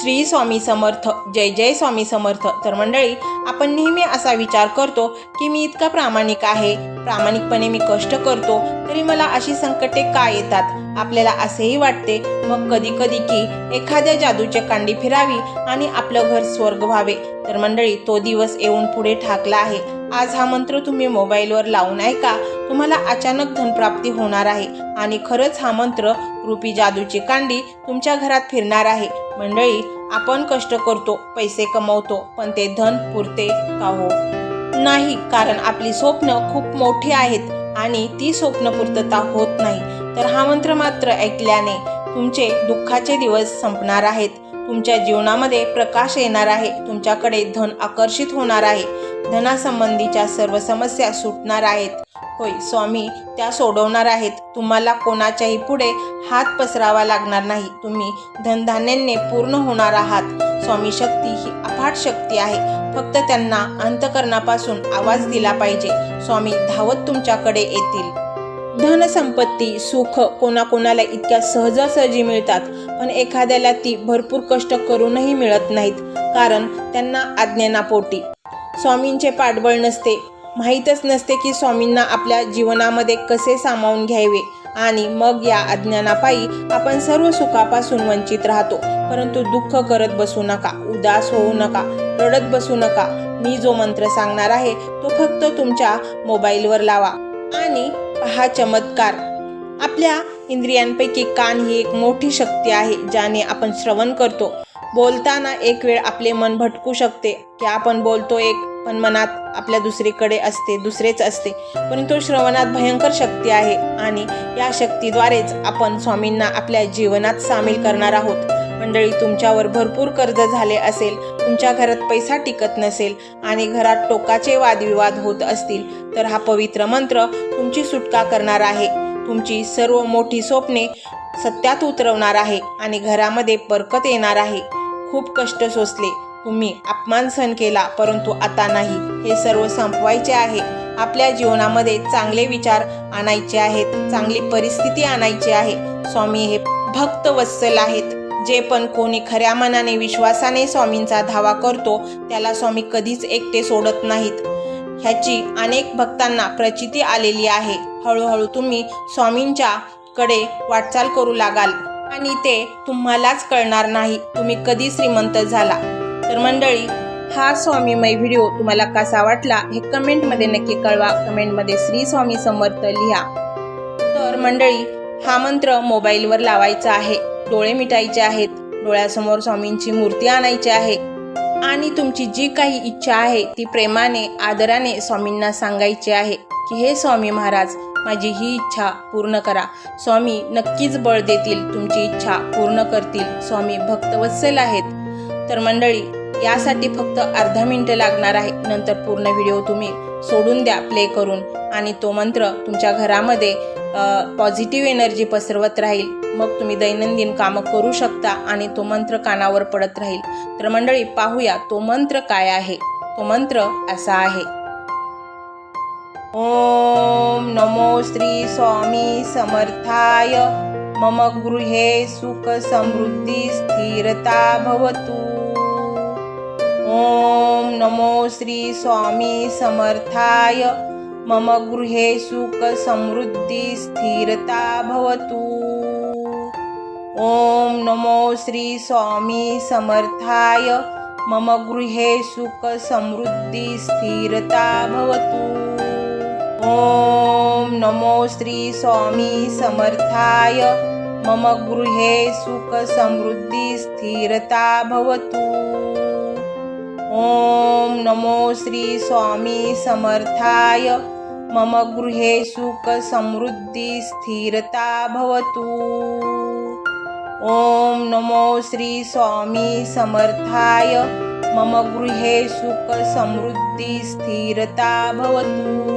श्री स्वामी समर्थ जय जय स्वामी समर्थ. तर मंडळी आपण नेहमी असा विचार करतो की मी इतका प्रामाणिक आहे प्रामाणिकपणे मी कष्ट करतो तरी मला अशी संकटे का येतात? आपल्याला असेही वाटते मग कधी कधी की एखाद्या जादूच्या कांडी फिरावी आणि आपलं घर स्वर्ग व्हावे. तर मंडळी तो दिवस येऊन पुढे ठाकला आहे. आज हा मंत्र तुम्ही मोबाईलवर लावून ऐका तुम्हाला अचानक धनप्राप्ती होणार आहे. आणि खरंच हा मंत्र रूपी जादूची कांडी तुमच्या घरात फिरणार आहे. मंडळी आपण कष्ट करतो पैसे कमवतो पण ते धन पुरते का हो? नाही कारण आपली स्वप्न खूप मोठी आहेत आणि ती स्वप्न पूर्तता होत नाही. तर हा मंत्र मात्र ऐकल्याने तुमचे दुःखाचे दिवस संपणार आहेत. तुमच्या जीवनामध्ये प्रकाश येणार आहे. तुमच्याकडे धन आकर्षित होणार आहे. धनासंबंधीच्या सर्व समस्या सुटणार आहेत. होय स्वामी त्या सोडवणार आहेत. तुम्हाला कोणाच्याही पुढे हात पसरावा लागणार नाही. तुम्ही धनधान्याने पूर्ण होणार आहात. स्वामी शक्ती ही अफाट शक्ती आहे. फक्त त्यांना अंतकरणापासून आवाज दिला पाहिजे. स्वामी धावत तुमच्याकडे येतील. धनसंपत्ती सुख कोणाकोणाला इतक्या सहजासहजी मिळतात पण एखाद्याला ती भरपूर कष्ट करूनही मिळत नाहीत कारण त्यांना आज्ञानापोटी स्वामींचे पाठबळ नसते. माहीतच नसते की स्वामींना आपल्या जीवनामध्ये कसे सामावून घ्यावे आणि मग या अज्ञानापायी आपण सर्व सुखापासून वंचित राहतो. परंतु दुःख करत बसू नका उदास होऊ नका रडत बसू नका. मी जो मंत्र सांगणार आहे तो फक्त तुमच्या मोबाईलवर लावा. आणि हा चमत्कार. आपल्या इंद्रियांपैकी कान ही एक मोठी शक्ती आहे ज्याने आपण श्रवण करतो. बोलताना एक वेळ आपले मन भटकू शकते की आपण बोलतो एक पण मनात आपल्या दुसरीकडे असते दुसरेच असते. परंतु श्रवणात भयंकर शक्ती आहे आणि या शक्तीद्वारेच आपण स्वामींना आपल्या जीवनात सामील करणार आहोत. मंडळी तुमच्यावर भरपूर कर्ज झाले असेल तुमच्या घरात पैसा टिकत नसेल आणि घरात टोकाचे वादविवाद होत असतील तर हा पवित्र मंत्र तुमची सुटका करणार आहे. तुमची सर्व मोठी स्वप्ने सत्यात उतरवणार आहे आणि घरामध्ये बरकत येणार आहे. खूप कष्ट सोसले. तुम्ही अपमान सहन केला परंतु आता नाही. हे सर्व संपवायचे आहे. आपल्या जीवनामध्ये चांगले विचार आणायचे आहेत चांगली परिस्थिती आणायची आहे. स्वामी हे भक्त वत्सल आहेत. जे पण कोणी खऱ्या मनाने विश्वासाने स्वामींचा धावा करतो त्याला स्वामी कधीच एकटे सोडत नाहीत. ह्याची अनेक भक्तांना प्रचिती आलेली आहे. हळूहळू तुम्ही स्वामींच्या कडे वाटचाल करू लागाल. आणि ते तुम्हालाच कळणार नाही तुम्ही कधी श्रीमंत झाला. तर मंडळी हा स्वामीमय व्हिडिओ तुम्हाला कसा वाटला हे कमेंटमध्ये नक्की कळवा. कमेंटमध्ये श्री स्वामी समर्थ लिहा. तर मंडळी हा मंत्र मोबाईलवर लावायचा आहे. डोळे मिटायचे आहेत. डोळ्यासमोर स्वामींची मूर्ती आणायची आहे. आणि तुमची जी काही इच्छा आहे ती प्रेमाने आदराने स्वामींना सांगायची आहे की हे स्वामी महाराज माझी ही इच्छा पूर्ण करा. स्वामी नक्कीच बळ देतील तुमची इच्छा पूर्ण करतील. स्वामी भक्तवत्सल आहेत. तर मंडळी यासाठी फक्त अर्धा मिनिट लागणार आहे. नंतर पूर्ण व्हिडिओ तुम्ही सोडून द्या प्ले करून. आणि तो मंत्र तुमच्या घरामध्ये पॉझिटिव्ह एनर्जी पसरवत राहील. मग तुम्ही दैनंदिन कामं करू शकता आणि तो मंत्र कानावर पडत राहील. तर मंडळी पाहूया तो मंत्र काय आहे. तो मंत्र असा आहे. ओम नमो श्री स्वामी समर्थाय. मम गृहे सुख समृद्धी स्थिरता भवतु. ॐ नमो श्री स्वामी समर्थाय। मम गृहे सुखसमृद्धी स्थिरता भवतु। ॐ नमो श्री स्वामी समर्थाय। मम गृहे सुखसमृद्धी स्थिरता भवतु। ॐ नमो श्री स्वामी समर्थाय। मम गृहे सुखसमृद्धिस्थिरता स्थिरता भवतु। ॐ नमो श्री स्वामी समर्थाय। मम गृहे सुखसमृद्धी स्थिरता भवतु। ॐ नमो श्री स्वामी समर्थाय। मम गृहे सुखसमृद्धी स्थिरता भवतु।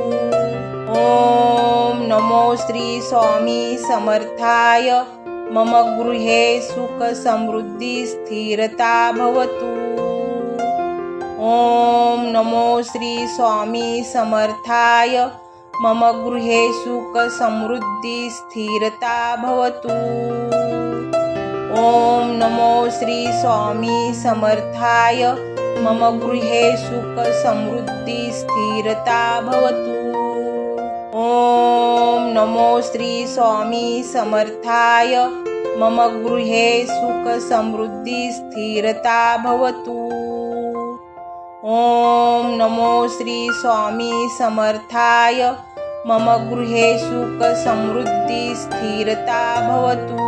ॐ नमो श्री स्वामी समर्थाय। मम गृहे सुखसमृद्धि स्थिरता भवतु। ओम नमो श्री स्वामी समर्थाय. मम गृहे सुख समृद्धी स्थिरता भवतु. ॐ नमो श्री स्वामी समर्थाय. मम गृहे सुख समृद्धी स्थिरता भवतु. ॐ नमो श्री स्वामी समर्थाय. मम गृहे सुख समृद्धी स्थिरता भवतु. ॐ नमो श्री स्वामी समर्थाय। मम गृहे सुख समृद्धी स्थिरता भवतु।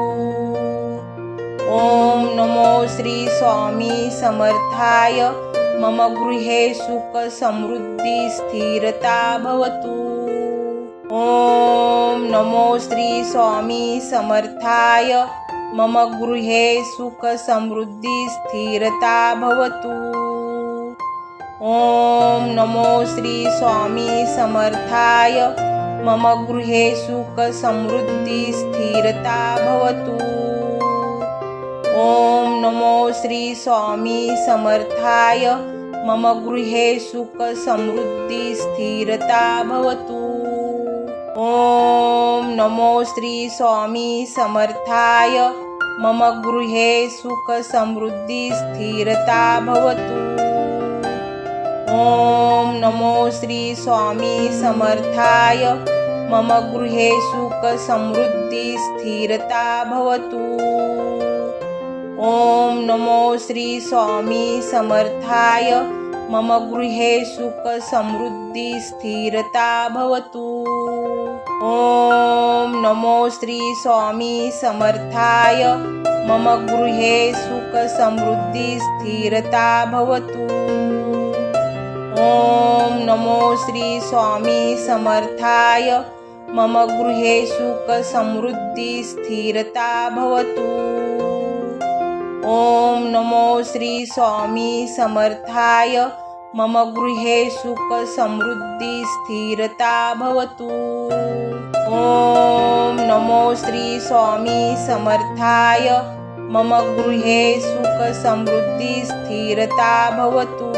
ॐ नमो श्री स्वामी समर्थाय। मम गृहे सुख समृद्धी स्थिरता भवतु। ॐ नमो श्री स्वामी समर्थाय। मम गृहे सुख समृद्धी स्थिरता भवतु। ॐ नमो श्री स्वामी समर्थाय. मम गृहे सुखसमृद्धिः स्थिरता भवतु. ॐ नमो श्री स्वामी समर्थाय. मम गृहे सुखसमृद्धिः स्थिरता भवतु. ॐ नमो श्री स्वामी समर्थाय. मम गृहे सुखसमृद्धिः स्थिरता भवतु. ॐ नमो श्री स्वामी समर्थाय। मम गृहे सुखसमृद्धी स्थिरता भवतु। ॐ नमो श्री स्वामी समर्थाय। मम गृहे सुखसमृद्धी स्थिरता भवतु। ॐ नमो श्री स्वामी समर्थाय। मम गृहे सुखसमृद्धी स्थिरता भवतु। ॐ नमो श्री स्वामी समर्थाय. मम गृहे सुख समृद्धी स्थिरता भवतु. ॐ नमो श्री स्वामी समर्थाय. मम गृहे सुख समृद्धी स्थिरता भवतु. ॐ नमो श्री स्वामी समर्थाय. मम गृहे सुख समृद्धी स्थिरता भवतु.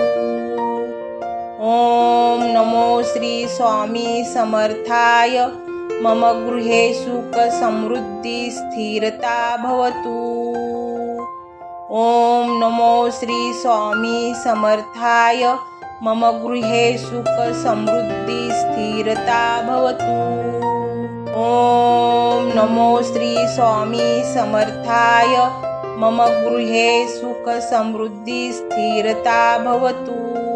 ॐ नमो श्री स्वामी समर्थाय। मम गृहे सुखसमृद्धी स्थिरता भवतु। ॐ नमो श्री स्वामी समर्थाय। मम गृहे सुखसमृद्धी स्थिरता भवतु। ॐ नमो श्री स्वामी समर्थाय। मम गृहे सुखसमृद्धी स्थिरता भवतु।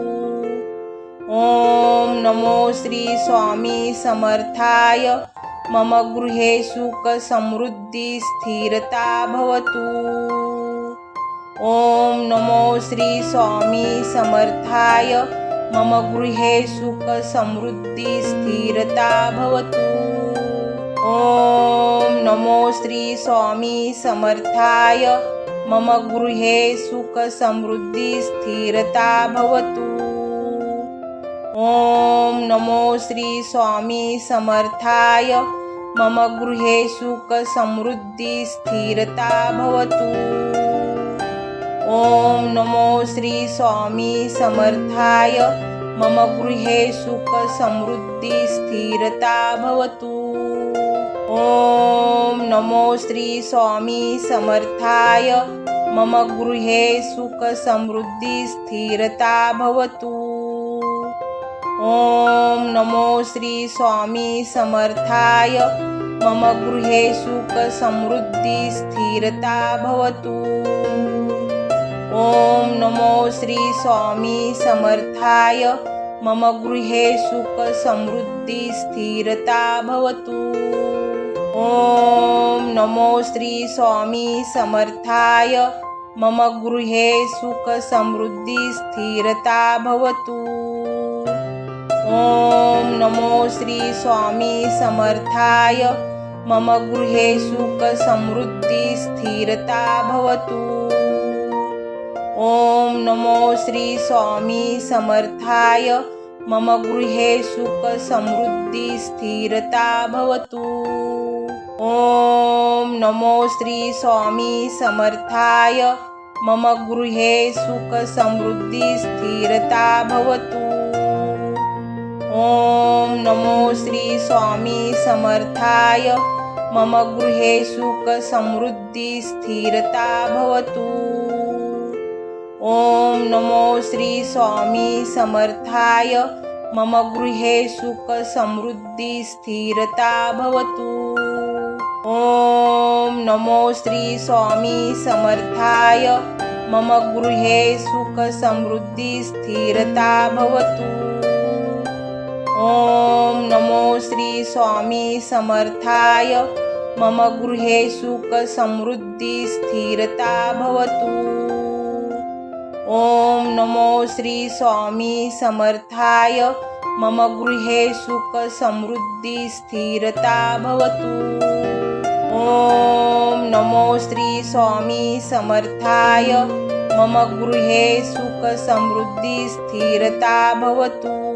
ॐ नमो श्री स्वामी समर्थाय. मम गृहे सुख समृद्धी स्थिरता भवतु. ॐ नमो श्री स्वामी समर्थाय. मम गृहे सुख समृद्धी स्थिरता भवतु. ॐ नमो श्री स्वामी समर्थाय. मम गृहे सुख समृद्धी स्थिरता भवतु. ॐ नमो श्री स्वामी समर्थाय। मम गृहे सुखसमृद्धी स्थिरता भवतु। ॐ नमो श्री स्वामी समर्थाय। मम गृहे सुखसमृद्धी स्थिरता भवतु। ॐ नमो श्री स्वामी समर्थाय। मम गृहे सुखसमृद्धी स्थिरता भवतु। ॐ नमो श्री स्वामी समर्थाय. मम गृहे सुख समृद्धी स्थिरता भवतु. ॐ नमो श्री स्वामी समर्थाय. मम गृहे सुख समृद्धी स्थिरता भवतु. ॐ नमो श्री स्वामी समर्थाय. मम गृहे सुख समृद्धी स्थिरता भवतु. ॐ नमो श्री स्वामी समर्थाय. मम गृहे सुख समृद्धी स्थिरता भवतु. ॐ नमो श्री स्वामी समर्थाय. मम गृहे सुख समृद्धी स्थिरता भवतु. ॐ नमो श्री स्वामी समर्थाय. मम गृहे सुख समृद्धी स्थिरता भवतु. ॐ नमो श्री स्वामी समर्थाय। मम गृहे सुखसमृद्धी स्थिरता भवतु। ॐ नमो श्री स्वामी समर्थाय। मम गृहे सुखसमृद्धी स्थिरता भवतु। ॐ नमो श्री स्वामी समर्थाय। मम गृहे सुखसमृद्धिस्थिरता स्थिरता भवतु। ॐ नमो श्री स्वामी समर्थाय. मम गृहे सुखसमृद्धी स्थिरता भवतु. ॐ नमो श्री स्वामी समर्थाय. मम गृहे सुखसमृद्धी स्थिरता भवतु. ॐ नमो श्री स्वामी समर्थाय. मम गृहे सुखसमृद्धिस्थिरता स्थिरता भवतु.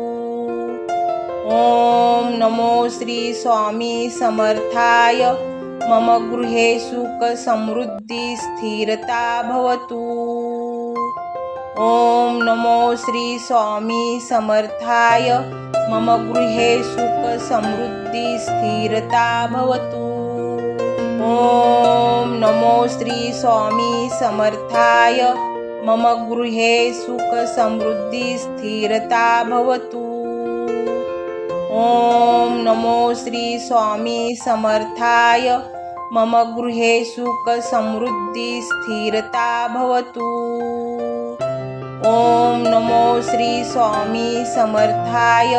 ॐ नमो श्री स्वामी समर्थाय. मम गृहे सुखसमृद्धिः स्थिरता भवतु. ॐ नमो श्री स्वामी समर्थाय. मम गृहे सुखसमृद्धिः स्थिरता भवतु. ॐ नमो श्री स्वामी समर्थाय. मम गृहे सुखसमृद्धिस्थिरता स्थिरता भवतु. ॐ नमो श्री स्वामी समर्थाय। मम गृहे सुख समृद्धी स्थिरता भवतु। ॐ नमो श्री स्वामी समर्थाय।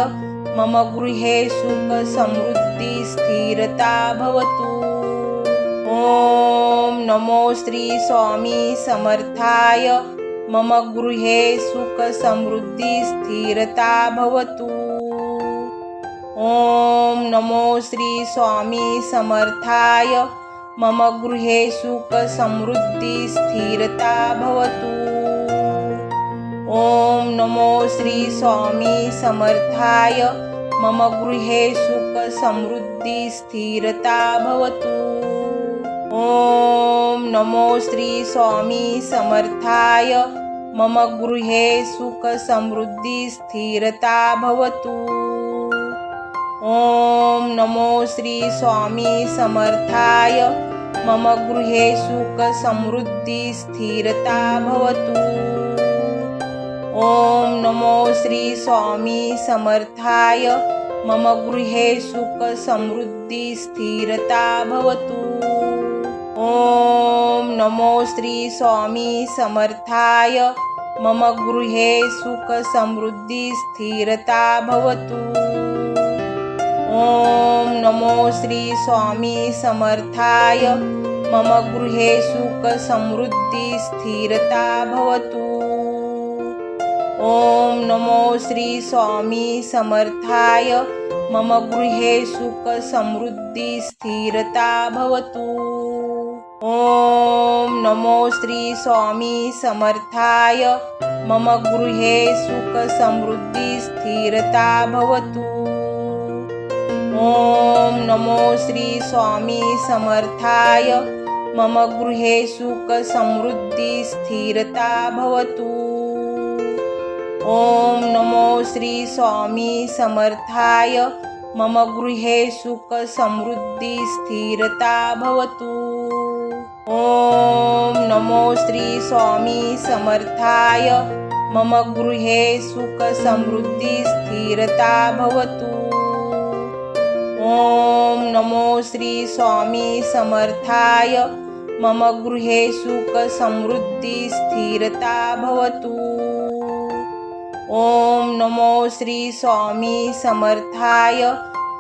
मम गृहे सुख समृद्धी स्थिरता भवतु। ॐ नमो श्री स्वामी समर्थाय। मम गृहे सुख समृद्धी स्थिरता भवतु। ॐ नमो श्री स्वामी समर्थाय। मम गृहे सुखसमृद्धी स्थिरता भवतु। ॐ नमो श्री स्वामी समर्थाय। मम गृहे सुखसमृद्धी स्थिरता भवतु। ॐ नमो श्री स्वामी समर्थाय। मम गृहे सुखसमृद्धिस्थिरता स्थिरता भवतु। ॐ नमो श्री स्वामी समर्थाय. मम गृहे सुख समृद्धी स्थिरता भवतु. ॐ नमो श्री स्वामी समर्थाय. मम गृहे सुख समृद्धी स्थिरता भवतु. ॐ नमो श्री स्वामी समर्थाय. मम गृहे सुख समृद्धी स्थिरता भवतु. ॐ नमो श्री स्वामी समर्थाय। मम गृहे सुखसमृद्धी स्थिरता भवतु। ॐ नमो श्री स्वामी समर्थाय। मम गृहे सुखसमृद्धी स्थिरता भवतु। ॐ नमो श्री स्वामी समर्थाय। मम गृहे सुखसमृद्धी स्थिरता भवतु। ॐ नमो श्री स्वामी समर्थाय. मम गृहे सुखसमृद्धी स्थिरता भवतु. ॐ नमो श्री स्वामी समर्थाय. मम गृहे सुखसमृद्धी स्थिरता भवतु. ॐ नमो श्री स्वामी समर्थाय. मम गृहे सुखसमृद्धि स्थिरता भवतु. ॐ नमो श्री स्वामी समर्थाय। मम गृहे सुखसमृद्धी स्थिरता भवतु। ॐ नमो श्री स्वामी समर्थाय।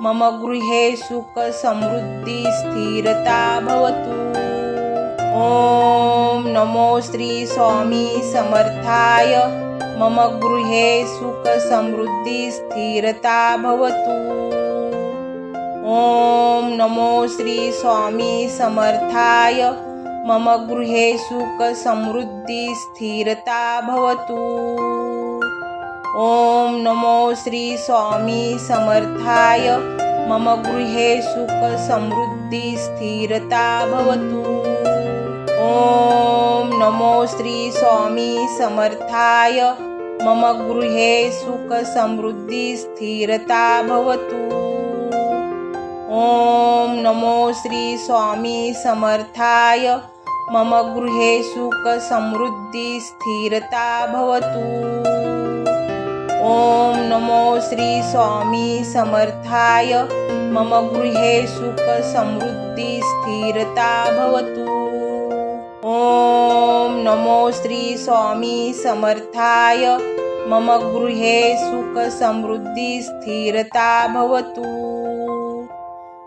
मम गृहे सुखसमृद्धी स्थिरता भवतु। ॐ नमो श्री स्वामी समर्थाय। मम गृहे सुखसमृद्धिस्थिरता स्थिरता भवतु। ॐ नमो श्री स्वामी समर्थाय. मम गृहे सुख समृद्धी स्थिरता भवतु. ॐ नमो श्री स्वामी समर्थाय. मम गृहे सुख समृद्धी स्थिरता भवतु. ॐ नमो श्री स्वामी समर्थाय. मम गृहे सुख समृद्धी स्थिरता भवतु. ॐ नमो श्री स्वामी समर्थाय। मम गृहे सुख समृद्धी स्थिरता भवतु। ॐ नमो श्री स्वामी समर्थाय। मम गृहे सुख समृद्धी स्थिरता भवतु। ॐ नमो श्री स्वामी समर्थाय। मम गृहे सुख समृद्धी स्थिरता भवतु।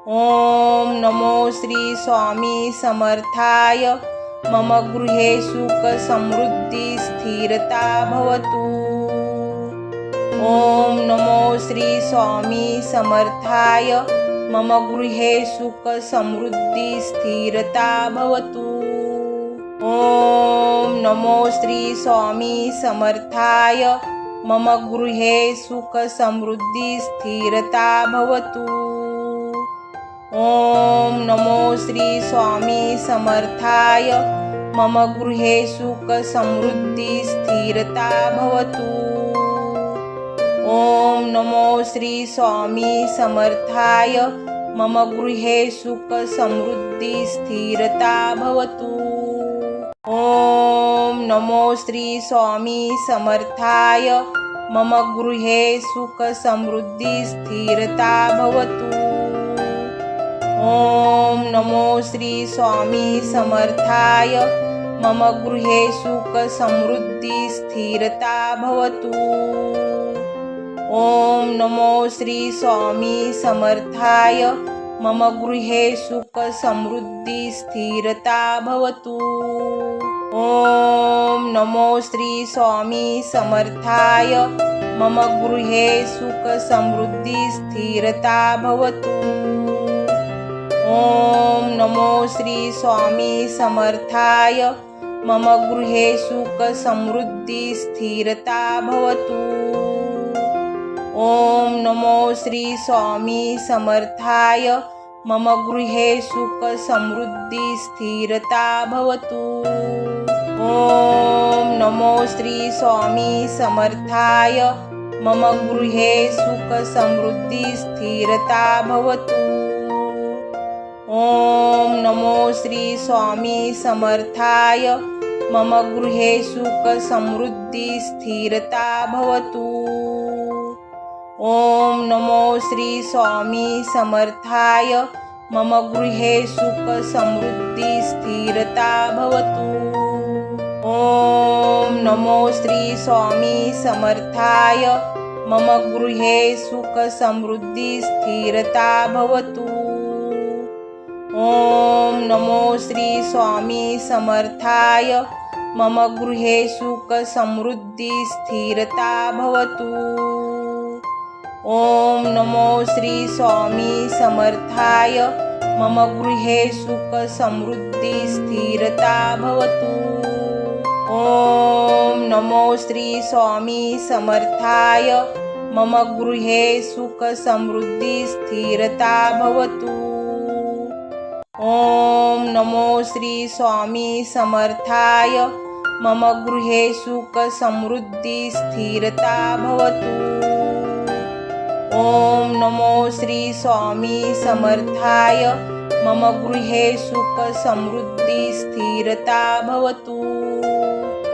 ॐ नमो श्री स्वामी समर्थाय. मम गृहे सुखसमृद्धिः स्थिरता भवतु. ॐ नमो श्री स्वामी समर्थाय. मम गृहे सुखसमृद्धिः स्थिरता भवतु. ॐ नमो श्री स्वामी समर्थाय. मम गृहे सुखसमृद्धी स्थिरता भवतु. ॐ नमो श्री स्वामी समर्थाय। मम गृहे सुख समृद्धी स्थिरता भवतु। ॐ नमो श्री स्वामी समर्थाय। मम गृहे सुख समृद्धी स्थिरता भवतु। ॐ नमो श्री स्वामी समर्थाय। मम गृहे सुख समृद्धी स्थिरता भवतु। ॐ नमो श्री स्वामी समर्थाय। मम गृहे सुखसमृद्धी स्थिरता भवतु। ॐ नमो श्री स्वामी समर्थाय। मम गृहे सुखसमृद्धी स्थिरता भवतु। ॐ नमो श्री स्वामी समर्थाय। मम गृहे सुखसमृद्धि स्थिरता भवतु। ॐ नमो श्री स्वामी समर्थाय। मम गृहे सुखसमृद्धिः स्थिरता भवतु। ॐ नमो श्री स्वामी समर्थाय। मम गृहे सुखसमृद्धिः स्थिरता भवतु। ॐ नमो श्री स्वामी समर्थाय। मम गृहे सुखसमृद्धिः स्थिरता भवतु। ॐ नमो श्री स्वामी समर्थाय. मम गृहे सुखसमृद्धी स्थिरता भवतु. ॐ नमो श्री स्वामी समर्थाय. मम गृहे सुखसमृद्धी स्थिरता भवतु. ॐ नमो श्री स्वामी समर्थाय. मम गृहे सुखसमृद्धिस्थिरता स्थिरता भवतु. ॐ नमो श्री स्वामी समर्थाय। मम गृहे सुख समृद्धी स्थिरता भवतु। ॐ नमो श्री स्वामी समर्थाय। मम गृहे सुख समृद्धी स्थिरता भवतु। ॐ नमो श्री स्वामी समर्थाय। मम गृहे सुख समृद्धी स्थिरता भवतु। ॐ नमो श्री स्वामी समर्थाय। मम गृहे सुखसमृद्धी स्थिरता भवतु। ॐ नमो श्री स्वामी समर्थाय। मम गृहे सुखसमृद्धी स्थिरता भवतु।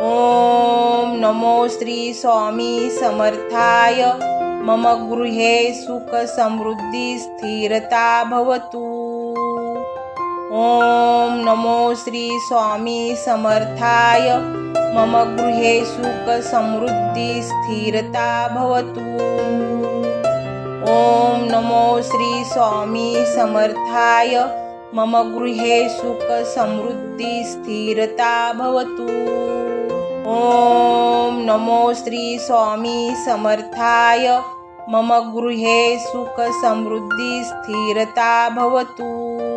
ॐ नमो श्री स्वामी समर्थाय। मम गृहे सुखसमृद्धिस्थिरता स्थिरता भवतु। ॐ नमो श्री स्वामी समर्थाय. मम गृहे सुख समृद्धी स्थिरता भवतु. ॐ नमो श्री स्वामी समर्थाय. मम गृहे सुख समृद्धी स्थिरता भवतु. ॐ नमो श्री स्वामी समर्थाय. मम गृहे सुख समृद्धी स्थिरता भवतु.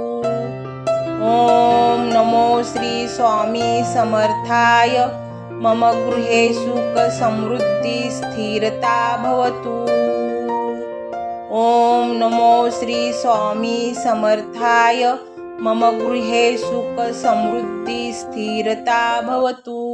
ॐ नमो श्री स्वामी समर्थाय. मम गृहे सुखसमृद्धी स्थिरता भवतु. ॐ नमो श्री स्वामी समर्थाय. मम गृहे सुख स्थिरता भवतु.